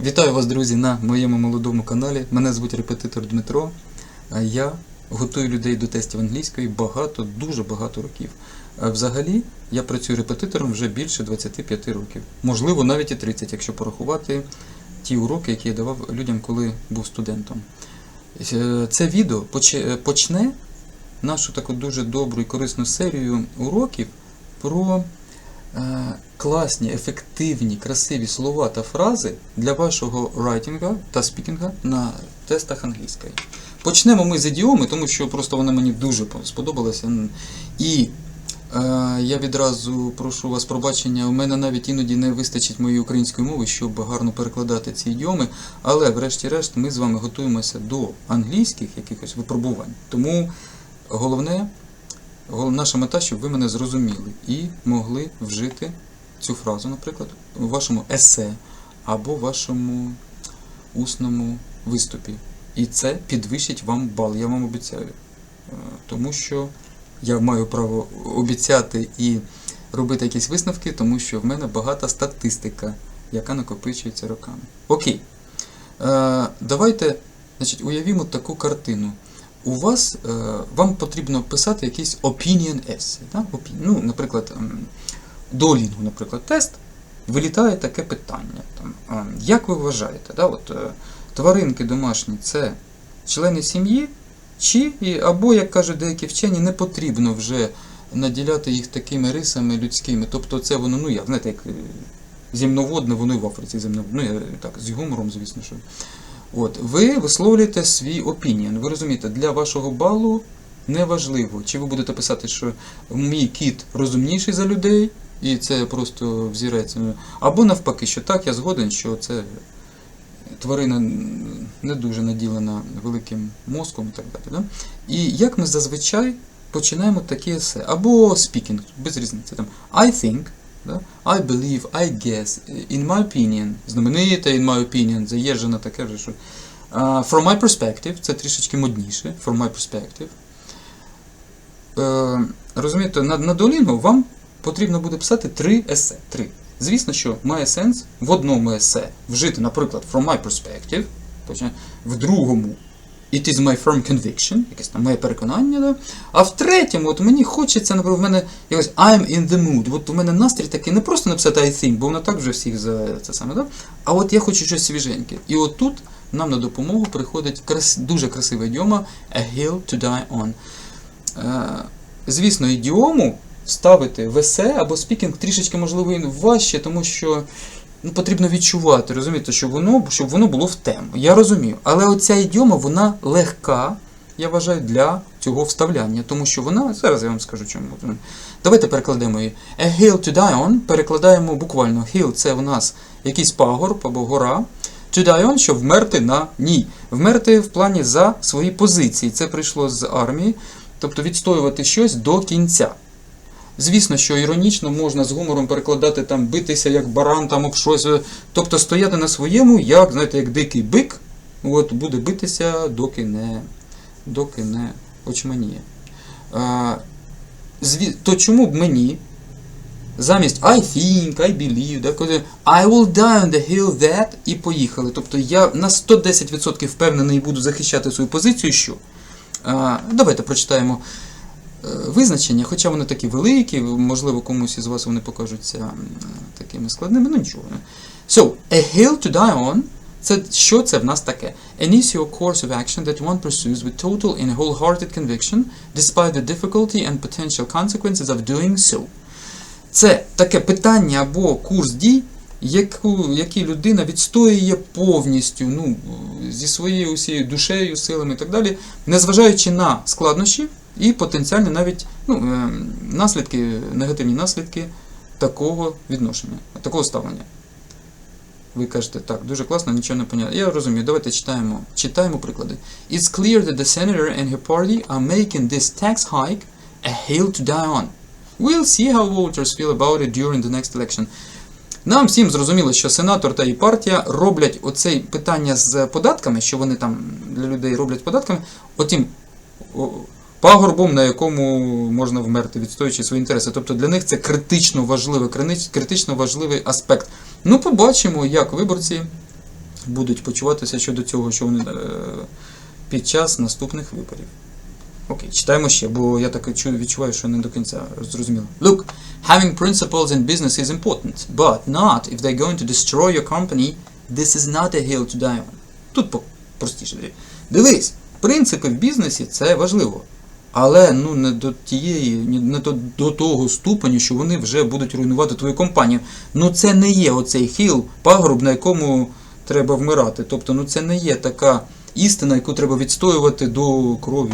Вітаю вас, друзі, на моєму молодому каналі. Мене звуть репетитор Дмитро. Я готую людей до тестів англійської багато, дуже багато років. Взагалі, я працюю репетитором вже більше 25 років. Можливо, навіть і 30, якщо порахувати ті уроки, які я давав людям, коли був студентом. Е, Це відео почне нашу таку дуже добру і корисну серію уроків про класні, ефективні, красиві слова та фрази для вашого райтінга та спікінга на тестах англійської. Почнемо ми з ідіоми, тому що просто вона мені дуже сподобалася. І е, я відразу прошу вас пробачення. У мене навіть іноді не вистачить моєї української мови, щоб гарно перекладати ці ідіоми. Але, врешті-решт, ми з вами готуємося до англійських якихось випробувань. Тому головне, гол- наша мета, щоб ви мене зрозуміли і могли вжити цю фразу, наприклад, у вашому есе або вашому усному виступі. І це підвищить вам бал, я вам обіцяю. Е, Тому що я маю право обіцяти і робити якісь висновки, тому що в мене багата статистика, яка накопичується роками. Окей. Е, давайте значить, уявімо таку картину. У вас е, вам потрібно писати якийсь opinion essay. Да? Ну, наприклад, ем, Duolingo, наприклад, тест, вилітає таке питання. Там, а, як ви вважаєте, да, от, е, тваринки домашні це члени сім'ї, чи, або, як кажуть деякі вчені, не потрібно вже наділяти їх такими рисами людськими. Тобто це воно, ну як, знаєте, як е, земноводне, воно і в Африці земноводне. Ну, я так, з гумором, звісно, що. От, ви висловлюєте свій опініон. Ви розумієте, для вашого балу неважливо, чи ви будете писати, що мій кіт розумніший за людей, і це просто взірець. Або навпаки, що так, я згоден, що це тварина не дуже наділена великим мозком і так далі. Да? І як ми зазвичай починаємо такі есе. Або спікінг, без різниці. Там, I think, да? I believe, I guess, in my opinion, знамените in my opinion, заїжджено таке вже, що Uh, from my perspective, це трішечки модніше, from my perspective. Е, розумієте, на, на Duolingo вам потрібно буде писати три есе. Три. Звісно, що має сенс в одному есе вжити, наприклад, from my perspective, в другому it is my firm conviction, якесь там моє переконання, да? а в третьому, от мені хочеться, наприклад, в мене якось I'm in the mood. От у мене настрій такий, не просто написати I think, бо воно так вже всіх за це саме, да? а от я хочу щось свіженьке. І от тут нам на допомогу приходить крас... дуже красива ідіома a hill to die on. Е, звісно, ідіому ставити в есе або спікінг трішечки можливо важче, тому що ну, потрібно відчувати, розумієте, щоб воно, щоб воно було в тему. Я розумію. Але оця ідіома, вона легка, я вважаю, для цього вставляння, тому що вона, зараз я вам скажу чому. Давайте перекладемо її. A hill to die on перекладаємо буквально. Hill це у нас якийсь пагорб або гора. To die on, щоб вмерти на ній. Вмерти в плані за свої позиції. Це прийшло з армії, тобто відстоювати щось до кінця. Звісно, що іронічно можна з гумором перекладати там битися як баран там об щось. Тобто стояти на своєму, як, знаєте, як дикий бик, от буде битися, доки не, доки не очманіє. А, зві... То чому б мені замість I think, I believe, да, коли I will die on the hill that і поїхали. Тобто я на 110% впевнений буду захищати свою позицію, що? А, давайте прочитаємо визначення, хоча вони такі великі, можливо, комусь із вас вони покажуться такими складними, ну нічого. So, a hill to die on це що це в нас таке? Initial course of action that one pursues with total and wholehearted conviction, despite the difficulty and potential consequences of doing so. Це таке питання або курс дій, яку, який людина відстоює повністю ну, зі своєю усією душею, силами і так далі, незважаючи на складнощі і потенціальні навіть ну, е, наслідки, негативні наслідки такого відношення, такого ставлення. Ви кажете, так, дуже класно, нічого не понятно. Я розумію, давайте читаємо, читаємо приклади. It's clear that the senator and her party are making this tax hike a hill to die on. We'll see how voters feel about it during the next election. Нам всім зрозуміло, що сенатор та її партія роблять оце питання з податками, що вони там для людей роблять податками, отім пагорбом, на якому можна вмерти, відстоюючи свої інтереси. Тобто для них це критично важливий, критично важливий аспект. Ну, побачимо, як виборці будуть почуватися щодо цього, що вони е, під час наступних виборів. Окей, читаємо ще, бо я так відчуваю, що не до кінця зрозуміло. Look, having principles in business is important, but not if they're going to destroy your company. This is not a hill to die on. Тут простіше. Дивись, принципи в бізнесі це важливо. Але ну не до тієї, не до, до того ступеню, що вони вже будуть руйнувати твою компанію. Ну це не є оцей хіл, пагорб, на якому треба вмирати. Тобто, ну це не є така істина, яку треба відстоювати до крові.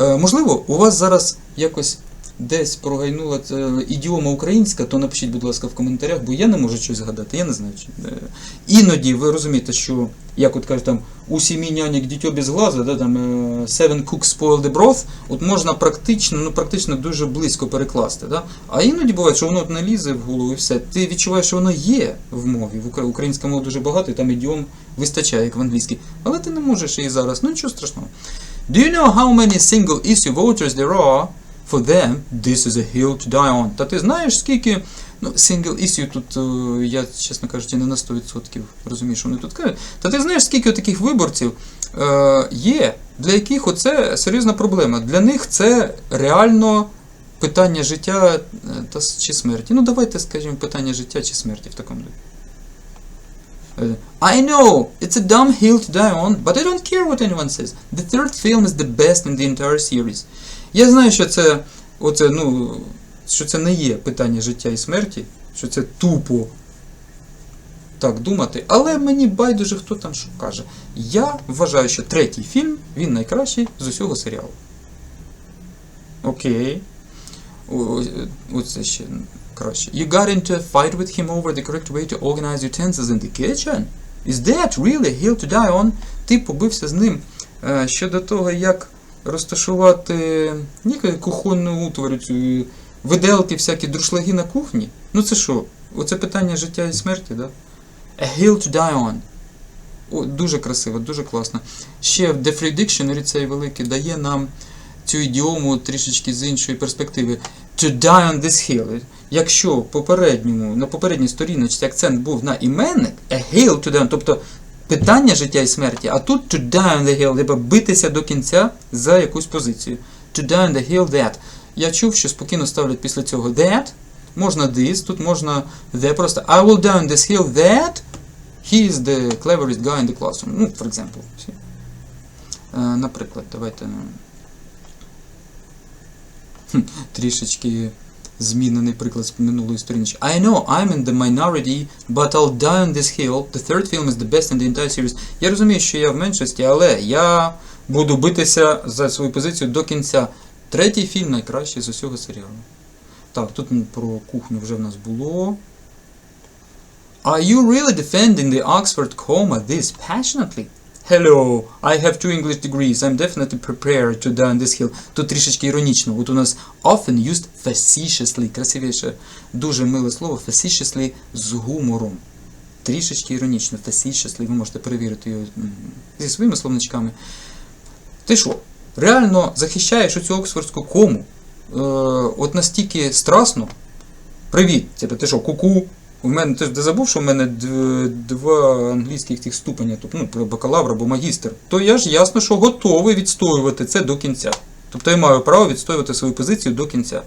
Е, можливо, у вас зараз якось десь прогайнула ідіома українська, то напишіть, будь ласка, в коментарях, бо я не можу щось згадати, я не знаю. е, Іноді ви розумієте, що, як от кажуть, там у сім'ї нянек дітьо без глаза, да, там е, seven cooks spoil the broth, от можна практично, ну практично дуже близько перекласти. Да? А іноді буває, що воно от не в голову і все. Ти відчуваєш, що воно є в мові. В Укра- Українська мова дуже багато, і там ідіом вистачає, як в англійській. Але ти не можеш її зараз. Ну нічого страшного. Do you know how many single issue voters there are? For them, this is a hill to die on. Та ти знаєш, скільки. Ну, single issue тут, е, я, чесно кажучи, не на 100% розумію, що вони тут кажуть. Та ти знаєш, скільки таких виборців е, є, для яких оце серйозна проблема. Для них це реально питання життя е, та, чи смерті. Ну, давайте скажімо, питання життя чи смерті в такому. Е, I know it's a dumb hill to die on, but I don't care what anyone says. The third film is the best in the entire series. Я знаю, що це, оце, ну, що це не є питання життя і смерті, що це тупо так думати, але мені байдуже, хто там що каже. Я вважаю, що третій фільм він найкращий з усього серіалу. Окей. Оце ще краще. You got into a fight with him over the correct way to organize utensils in the kitchen? Is that really hill to die on? Ти побився з ним е, щодо того, як розташувати ніяку кухонну утварю виделки, всякі друшлаги на кухні. Ну це що? Оце питання життя і смерті, да? A hill to die on. О, дуже красиво, дуже класно. Ще в The Dictionary цей великий дає нам цю ідіому трішечки з іншої перспективи. To die on this hill. Якщо попередньому, на попередній сторіночці акцент був на іменник, a hill to die on, тобто питання життя і смерті, а тут to die on the hill, треба битися до кінця за якусь позицію. To die on the hill that. Я чув, що спокійно ставлять після цього that, можна this, тут можна the, просто I will die on this hill that he is the cleverest guy in the classroom. Ну, for example. Е, наприклад, давайте ну, трішечки змінений приклад з минулої сторіночки. I know I'm in the minority, but I'll die on this hill. The third film is the best in the entire series. Я розумію, що я в меншості, але я буду битися за свою позицію до кінця. Третій фільм найкращий з усього серіалу. Так, тут про кухню вже в нас було. Are you really defending the Oxford comma this passionately? Hello, I have two English degrees. I'm definitely prepared to die on this hill. Тут трішечки іронічно. От у нас often used facetiously. Красивіше, дуже миле слово. Facetiously з гумором. Трішечки іронічно. Facetiously. Ви можете перевірити його зі своїми словничками. Ти що, реально захищаєш оцю оксфордську кому? Е, от настільки страсно. Привіт, типу, ти що, куку? У мене ти ж не забув, що в мене два англійських тих ступеня, тобто ну, про бакалавр або магістр. То я ж ясно, що готовий відстоювати це до кінця. Тобто я маю право відстоювати свою позицію до кінця.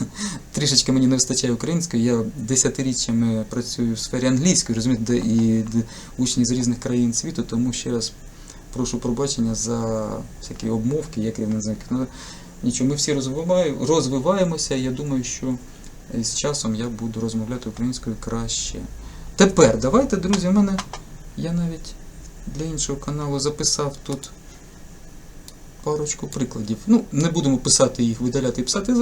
Трішечки мені не вистачає української, я десятиріччями працюю в сфері англійської, розумієте, і учні з різних країн світу, тому ще раз прошу пробачення за всякі обмовки, як я не знаю. Ну, нічого, ми всі розвиваємося, і я думаю, що з часом я буду розмовляти українською краще. Тепер, давайте, друзі, в мене я навіть для іншого каналу записав тут парочку прикладів. Ну, не будемо писати їх, видаляти і писати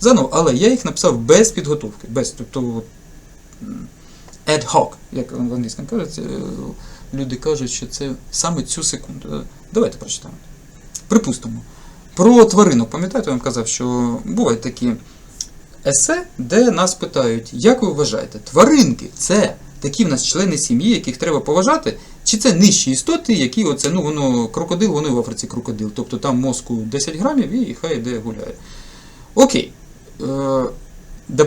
заново, але я їх написав без підготовки, без, тобто ad hoc, як в англійському кажуть, е, люди кажуть, що це саме цю секунду. Е, Давайте прочитаємо. Припустимо. Про тваринок, пам'ятаєте, я вам казав, що бувають такі есе, де нас питають, як ви вважаєте, тваринки це такі в нас члени сім'ї, яких треба поважати, чи це нижчі істоти, які оце, ну воно крокодил, воно в Африці крокодил. Тобто там мозку 10 грамів і хай йде гуляє. Окей. Е,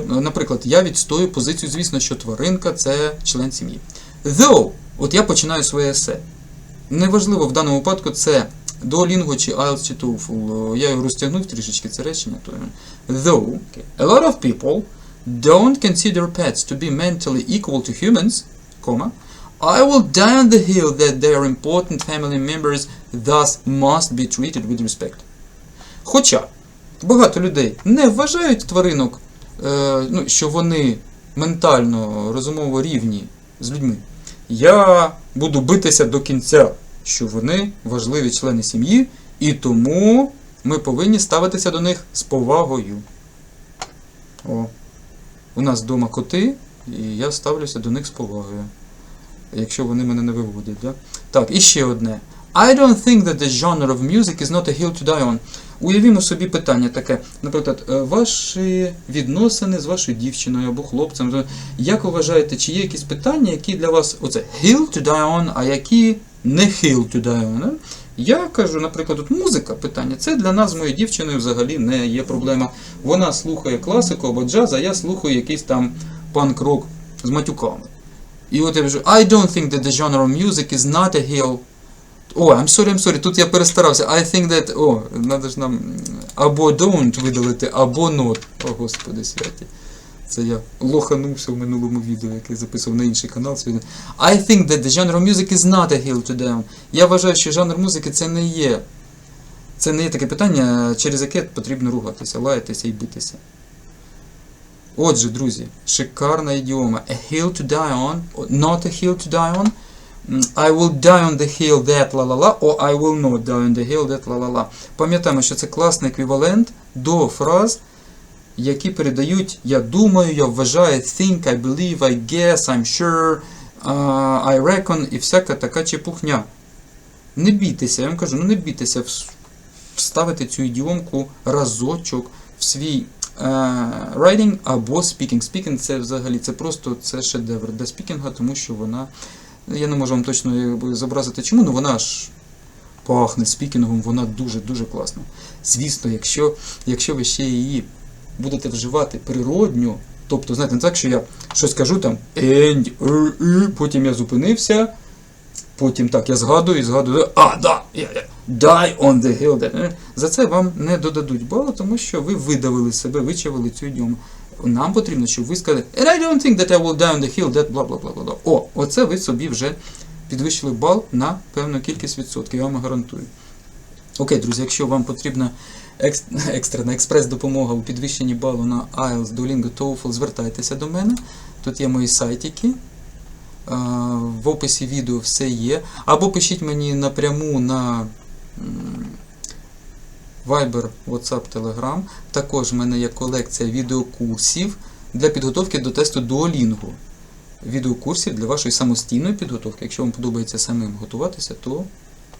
наприклад, я відстою позицію, звісно, що тваринка це член сім'ї. Though, от я починаю своє есе. Неважливо в даному випадку це Duolingo чи IELTS чи TOEFL. Я його розтягнув трішечки це речення. Though a lot of people don't consider pets to be mentally equal to humans, comma, I will die on the hill that they are important family members, thus must be treated with respect. Хоча багато людей не вважають тваринок, е, ну, що вони ментально, розумово рівні з людьми. Я буду битися до кінця, що вони важливі члени сім'ї, і тому ми повинні ставитися до них з повагою. О. У нас вдома коти, і я ставлюся до них з повагою. Якщо вони мене не виводять. Да? Так, і ще одне. I don't think that the genre of music is not a hill to die on. Уявімо собі питання таке. Наприклад, е, ваші відносини з вашою дівчиною або хлопцем. Як вважаєте, чи є якісь питання, які для вас оце hill to die on, а які не on? е? Я кажу, наприклад, от музика питання. Це для нас з моєю дівчиною взагалі не є проблема. Вона слухає класику або джаз, а я слухаю якийсь там панк-рок з матюками. І от я кажу, I don't think that the genre of music is not a hill. О, I'm sorry, I'm sorry, тут я перестарався. I think that. О, треба ж нам або don't видалити, або not. О, господи святі. Це я лоханувся в минулому відео, яке записував на інший канал. сьогодні. I think that the genre of music is not a hill to down. Я вважаю, що жанр музики це не є. Це не є таке питання, через яке потрібно ругатися, лаятися і битися. Отже, друзі, шикарна ідіома. A hill to die on, not a hill to die on. I will die on the hill that la la la, or I will not die on the hill that la la la. Пам'ятаємо, що це класний еквівалент до фраз, які передають я думаю, я вважаю, think, I believe, I guess, I'm sure, uh, I reckon і всяка така чепухня. Не бійтеся, я вам кажу, ну не бійтеся вставити цю ідіомку разочок в свій е, writing або speaking. Speaking це взагалі це просто це шедевр для спікінга, тому що вона. Я не можу вам точно зобразити чому, але вона аж пахне спікінгом, вона дуже-дуже класна. Звісно, якщо, якщо ви ще її будете вживати природньо, тобто, знаєте, не так, що я щось кажу там, and, er, er, потім я зупинився, потім так, я згадую і згадую, а, да, я, я, die on the hill. that». Е, За це вам не додадуть балу, тому що ви видавили себе, вичавили цю ідіому. Нам потрібно, щоб ви сказали, and I don't think that I will die on the hill, that blah. О, оце ви собі вже підвищили бал на певну кількість відсотків, я вам гарантую. Окей, друзі, якщо вам потрібна екстрена експрес-допомога у підвищенні балу на IELTS, Duolingo, TOEFL, звертайтеся до мене. Тут є мої сайтики. В описі відео все є. Або пишіть мені напряму на Viber, WhatsApp, Telegram. Також в мене є колекція відеокурсів для підготовки до тесту Duolingo. Відеокурсів для вашої самостійної підготовки. Якщо вам подобається самим готуватися, то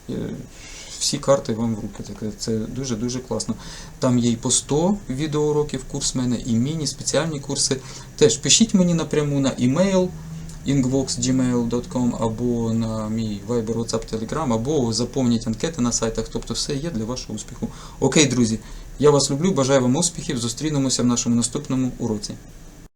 е, всі карти вам в руки. Це дуже-дуже класно. Там є і по 100 відеоуроків курс в мене, і міні, спеціальні курси. Теж пишіть мені напряму на email ingvox.gmail.com або на мій Viber, WhatsApp, Telegram, або заповніть анкети на сайтах. Тобто все є для вашого успіху. Окей, друзі, я вас люблю, бажаю вам успіхів. Зустрінемося в нашому наступному уроці.